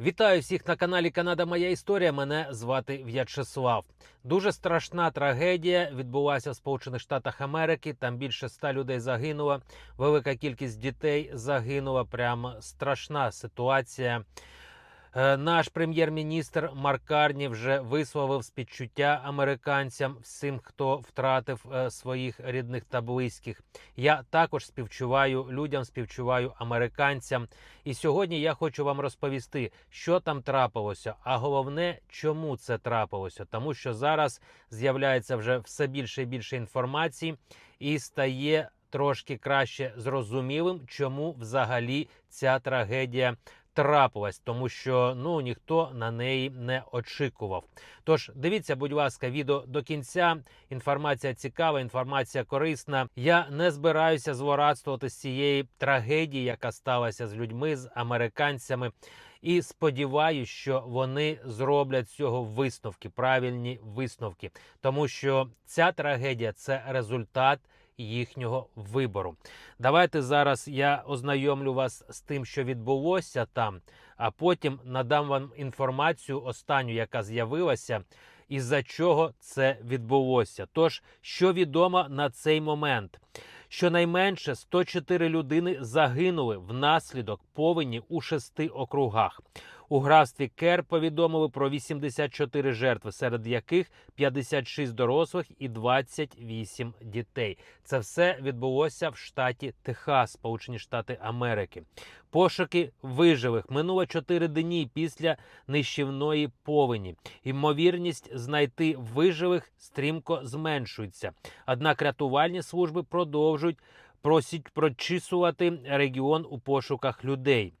Вітаю всіх на каналі Канада Моя Історія. Мене звати В'ячеслав. Дуже страшна трагедія відбулася в Сполучених Штатах Америки. Там більше ста людей загинуло. Велика кількість дітей загинула. Прям страшна ситуація. Е, Наш прем'єр-міністр Марк Карні вже висловив співчуття американцям, всім, хто втратив е, своїх рідних та близьких. Я також співчуваю людям, співчуваю американцям. І сьогодні я хочу вам розповісти, що там трапилося, а головне, чому це трапилося. Тому що зараз з'являється вже все більше і більше інформації, і стає трошки краще зрозумілим, чому взагалі ця трагедія трапилась, тому що ну ніхто на неї не очікував. Тож дивіться, будь ласка, відео до кінця. Інформація цікава, інформація корисна. Я не збираюся злорадствувати з цієї трагедії, яка сталася з людьми, з американцями. І сподіваюся, що вони зроблять з цього висновки, правильні висновки, тому що ця трагедія це результат їхнього вибору. Давайте зараз я ознайомлю вас з тим, що відбулося там, а потім надам вам інформацію останню, яка з'явилася, і за чого це відбулося. Тож, що відомо на цей момент? Щонайменше 104 людини загинули внаслідок повені у шести округах. У графстві Кер повідомили про 84 жертви, серед яких 56 дорослих і 28 дітей. Це все відбулося в штаті Техас, Сполучені Штати Америки. Пошуки виживих минуло 4 дні після нищівної повені. Ймовірність знайти виживих стрімко зменшується. Однак рятувальні служби продовжують просять прочісувати регіон у пошуках людей.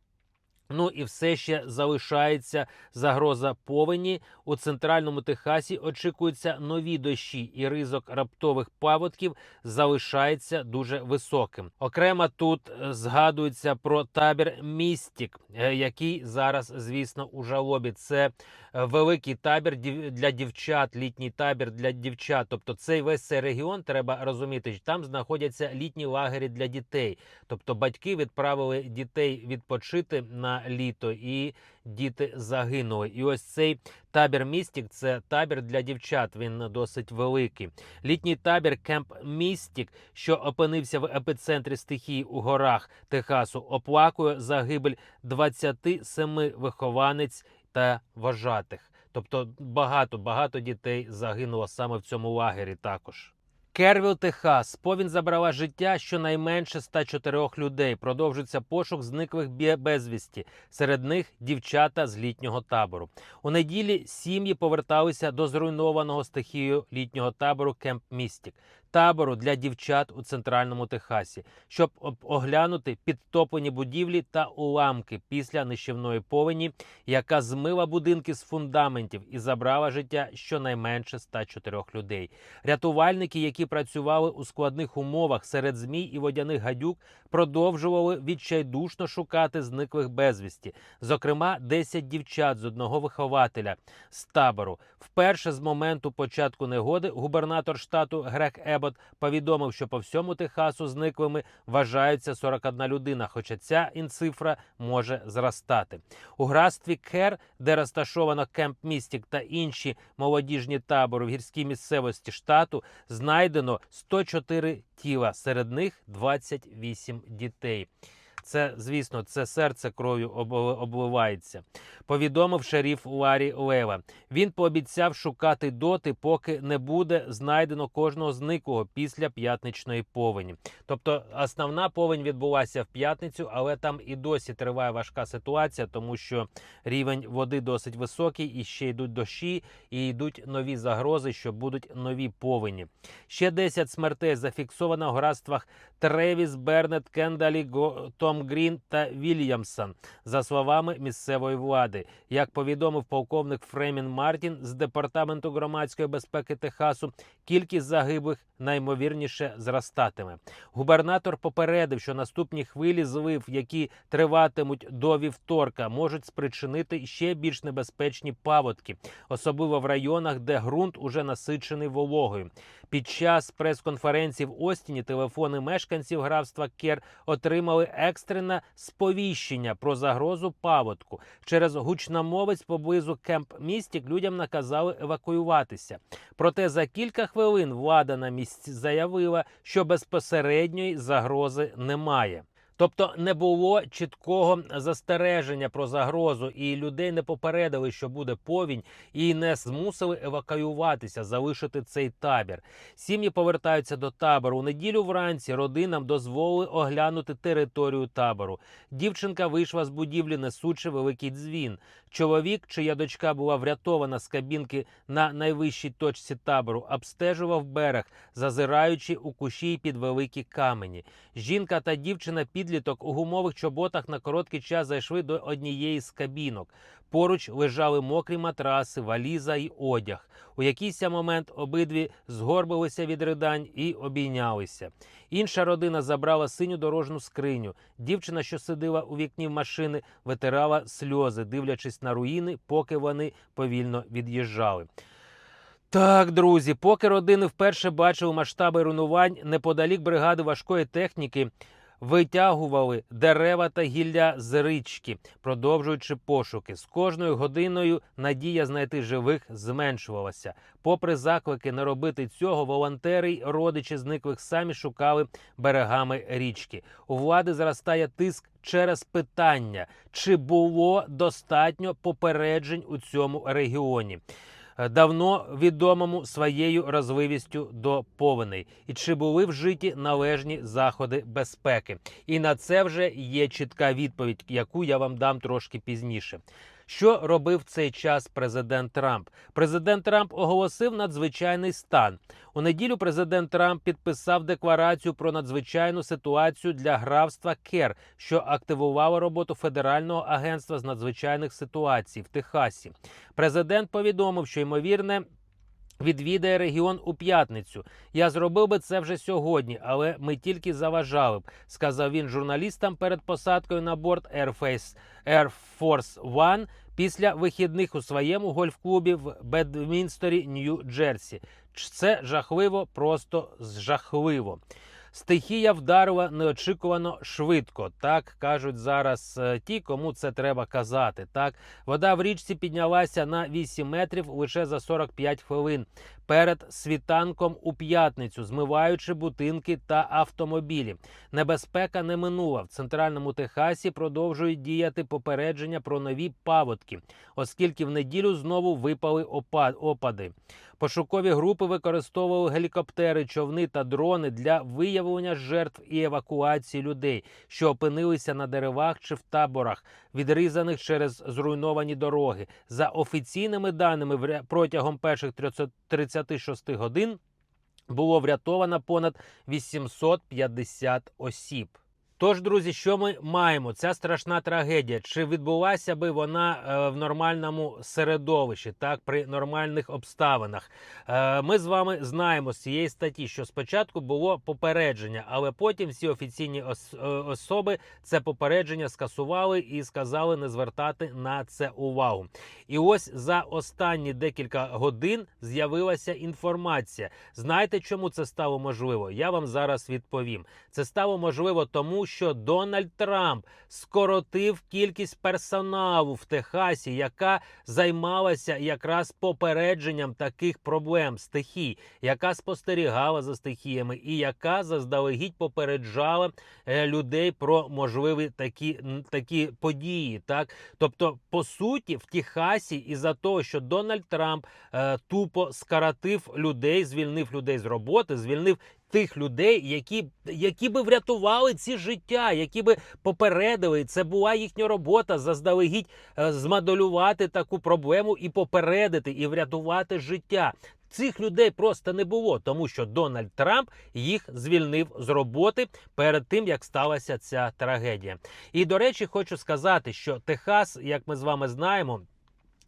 Ну і все ще залишається загроза повені. У центральному Техасі очікуються нові дощі, і ризик раптових паводків залишається дуже високим. Окремо тут е, згадується про табір Містік, е, який зараз, звісно, у жалобі. Це е, великий табір для дівчат, літній табір для дівчат. Тобто, цей весь цей регіон треба розуміти, що там знаходяться літні лагері для дітей. Тобто батьки відправили дітей відпочити на літо, і діти загинули. І ось цей табір Містік це табір для дівчат. Він досить великий. Літній табір Кемп Містік, що опинився в епіцентрі стихії у горах Техасу, оплакує загибель 27 вихованець та вожатих. Тобто багато багато дітей загинуло саме в цьому лагері також. Кервіл, Техас. Повінь забрала життя щонайменше 104 людей. Продовжується пошук зниклих безвісті. Серед них дівчата з літнього табору. У неділі сім'ї поверталися до зруйнованого стихією літнього табору Кемп Містік, табору для дівчат у центральному Техасі, щоб оглянути підтоплені будівлі та уламки після нищівної повені, яка змила будинки з фундаментів і забрала життя щонайменше 104 людей. Рятувальники, які працювали у складних умовах серед змій і водяних гадюк, продовжували відчайдушно шукати зниклих безвісті. Зокрема, 10 дівчат з одного вихователя з табору. Вперше з моменту початку негоди губернатор штату Грег Ебот повідомив, що по всьому Техасу зниклими вважаються 41 людина, хоча ця інцифра може зростати. У графстві Кер, де розташовано Кемп Містік та інші молодіжні табори в гірській місцевості штату, знайдено 104 тіла, серед них 28 дітей. Це, звісно, це серце кров'ю обли- обливається. Повідомив шеріф Ларі Лева. Він пообіцяв шукати доти, поки не буде знайдено кожного зниклого після п'ятничної повені. Тобто, основна повень відбулася в п'ятницю, але там і досі триває важка ситуація, тому що рівень води досить високий, і ще йдуть дощі, і йдуть нові загрози, що будуть нові повені. Ще 10 смертей зафіксовано в графствах Тревіс, Бернет, Кендалі, Го- Том Грін та Вільямсон, за словами місцевої влади. Як повідомив полковник Фремін Мартін з департаменту громадської безпеки Техасу, кількість загиблих наймовірніше зростатиме. Губернатор попередив, що наступні хвилі злив, які триватимуть до вівторка, можуть спричинити ще більш небезпечні паводки, особливо в районах, де ґрунт уже насичений вологою. Під час прес-конференції в Остіні телефони мешканців графства Кер отримали екстрене сповіщення про загрозу паводку. Через гучномовець поблизу Кемп Містік людям наказали евакуюватися. Проте за кілька хвилин влада на місці заявила, що безпосередньої загрози немає. Тобто не було чіткого застереження про загрозу, і людей не попередили, що буде повінь, і не змусили евакуюватися, залишити цей табір. Сім'ї повертаються до табору. У неділю вранці родинам дозволили оглянути територію табору. Дівчинка вийшла з будівлі, несучи великий дзвін. Чоловік, чия дочка була врятована з кабінки на найвищій точці табору, обстежував берег, зазираючи у кущі під великі камені. Жінка та дівчина підліток у гумових чоботах на короткий час зайшли до однієї з кабінок. Поруч лежали мокрі матраси, валіза й одяг. У якийсь момент обидві згорбилися від ридань і обійнялися. Інша родина забрала синю дорожну скриню. Дівчина, що сидила у вікні машини, витирала сльози, дивлячись на руїни, поки вони повільно від'їжджали. Так, друзі, поки родини вперше бачили масштаби руйнувань неподалік бригади важкої техніки. Витягували дерева та гілля з річки, продовжуючи пошуки. З кожною годиною надія знайти живих зменшувалася. Попри заклики не робити цього, волонтери й родичі зниклих самі шукали берегами річки. У влади зростає тиск через питання, чи було достатньо попереджень у цьому регіоні. Давно відомому своєю розливістю до повеней, і чи були вжиті належні заходи безпеки? І на це вже є чітка відповідь, яку я вам дам трошки пізніше. Що робив цей час президент Трамп? Президент Трамп оголосив надзвичайний стан. У неділю президент Трамп підписав декларацію про надзвичайну ситуацію для графства Кер, що активувало роботу Федерального агентства з надзвичайних ситуацій в Техасі. Президент повідомив, що ймовірне. Відвідає регіон у п'ятницю. Я зробив би це вже сьогодні, але ми тільки заважали б, сказав він журналістам перед посадкою на борт Air, Face, Air Force One після вихідних у своєму гольф-клубі в Бедмінстері, Нью-Джерсі. Це жахливо, просто жахливо. Стихія вдарила неочікувано швидко. Так кажуть зараз е, ті, кому це треба казати. Так, вода в річці піднялася на 8 метрів лише за 45 хвилин перед світанком у п'ятницю, змиваючи будинки та автомобілі. Небезпека не минула. В центральному Техасі продовжують діяти попередження про нові паводки, оскільки в неділю знову випали опади. Пошукові групи використовували гелікоптери, човни та дрони для виявлення жертв і евакуації людей, що опинилися на деревах чи в таборах, відрізаних через зруйновані дороги. За офіційними даними, протягом перших 36 годин було врятовано понад 850 осіб. Тож, друзі, що ми маємо? Ця страшна трагедія. Чи відбулася би вона е, в нормальному середовищі, так при нормальних обставинах? Е, ми з вами знаємо з цієї статті, що спочатку було попередження, але потім всі офіційні е, особи це попередження скасували і сказали не звертати на це увагу. І ось за останні декілька годин з'явилася інформація. Знаєте, чому це стало можливо? Я вам зараз відповім. Це стало можливо тому що Дональд Трамп скоротив кількість персоналу в Техасі, яка займалася якраз попередженням таких проблем стихій, яка спостерігала за стихіями, і яка заздалегідь попереджала е, людей про можливі такі такі події. Так, тобто, по суті, в Техасі, із за того, що Дональд Трамп е, тупо скоротив людей, звільнив людей з роботи, звільнив тих людей, які які би врятували ці життя, які би попередили. Це була їхня робота заздалегідь е, змоделювати таку проблему і попередити, і врятувати життя. Цих людей просто не було, тому що Дональд Трамп їх звільнив з роботи перед тим, як сталася ця трагедія. І до речі, хочу сказати, що Техас, як ми з вами знаємо.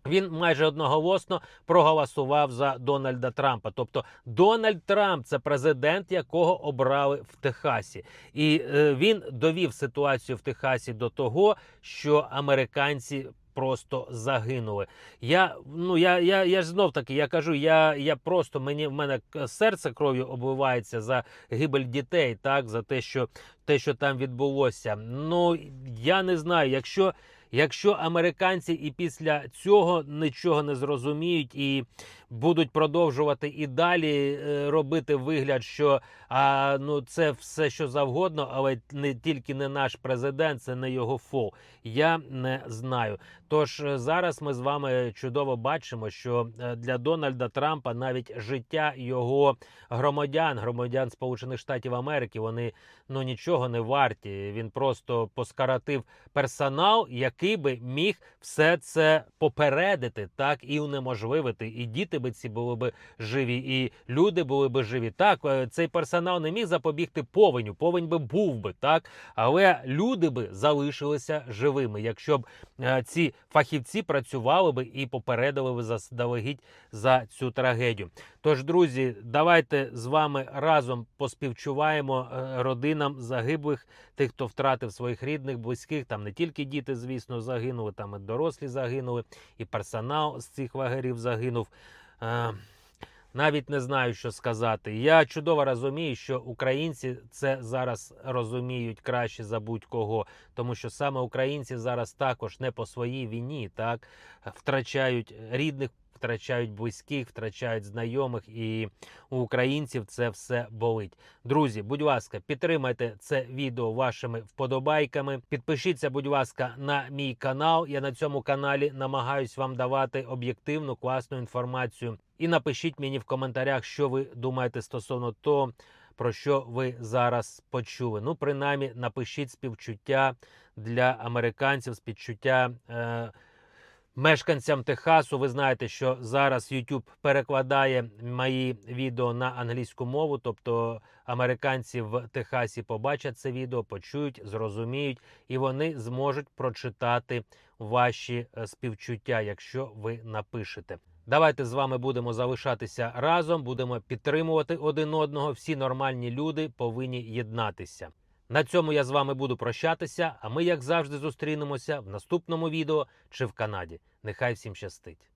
Він майже одноголосно проголосував за Дональда Трампа. Тобто Дональд Трамп це президент, якого обрали в Техасі, і е, він довів ситуацію в Техасі до того, що американці просто загинули. Я ну я, я, я ж знов таки я кажу, я, я просто мені в мене серце кров'ю обливається за гибель дітей, так за те, що те, що там відбулося. Ну я не знаю, якщо. Якщо американці і після цього нічого не зрозуміють і будуть продовжувати і далі е, робити вигляд, що а, ну це все що завгодно, але не тільки не наш президент, це не його фол. Я не знаю. Тож е, зараз ми з вами чудово бачимо, що е, для Дональда Трампа навіть життя його громадян, громадян Сполучених Штатів Америки, вони ну нічого не варті. Він просто поскаратив персонал, який би міг все це попередити, так і унеможливити. І діти би ці були би живі, і люди були би живі. Так, е, цей персонал не міг запобігти повеню. Повень би був би так, але люди би залишилися живими, якщо б е, ці фахівці працювали би і попередили би заздалегідь за цю трагедію. Тож, друзі, давайте з вами разом поспівчуваємо е, родинам загиблих, тих, хто втратив своїх рідних, близьких. Там не тільки діти, звісно, загинули, там і дорослі загинули, і персонал з цих лагерів загинув. Е, Навіть не знаю, що сказати. Я чудово розумію, що українці це зараз розуміють краще за будь-кого, тому що саме українці зараз також не по своїй війні, так втрачають рідних, втрачають близьких, втрачають знайомих, і у українців це все болить. Друзі, будь ласка, підтримайте це відео вашими вподобайками. Підпишіться, будь ласка, на мій канал. Я на цьому каналі намагаюсь вам давати об'єктивну класну інформацію. І напишіть мені в коментарях, що ви думаєте стосовно того, про що ви зараз почули. Ну, принаймні, напишіть співчуття для американців, співчуття. Е- Мешканцям Техасу, ви знаєте, що зараз YouTube перекладає мої відео на англійську мову, тобто американці в Техасі побачать це відео, почують, зрозуміють, і вони зможуть прочитати ваші е, співчуття, якщо ви напишете. Давайте з вами будемо залишатися разом, будемо підтримувати один одного. Всі нормальні люди повинні єднатися. На цьому я з вами буду прощатися. А ми, як завжди, зустрінемося в наступному відео чи в Канаді. Нехай всім щастить.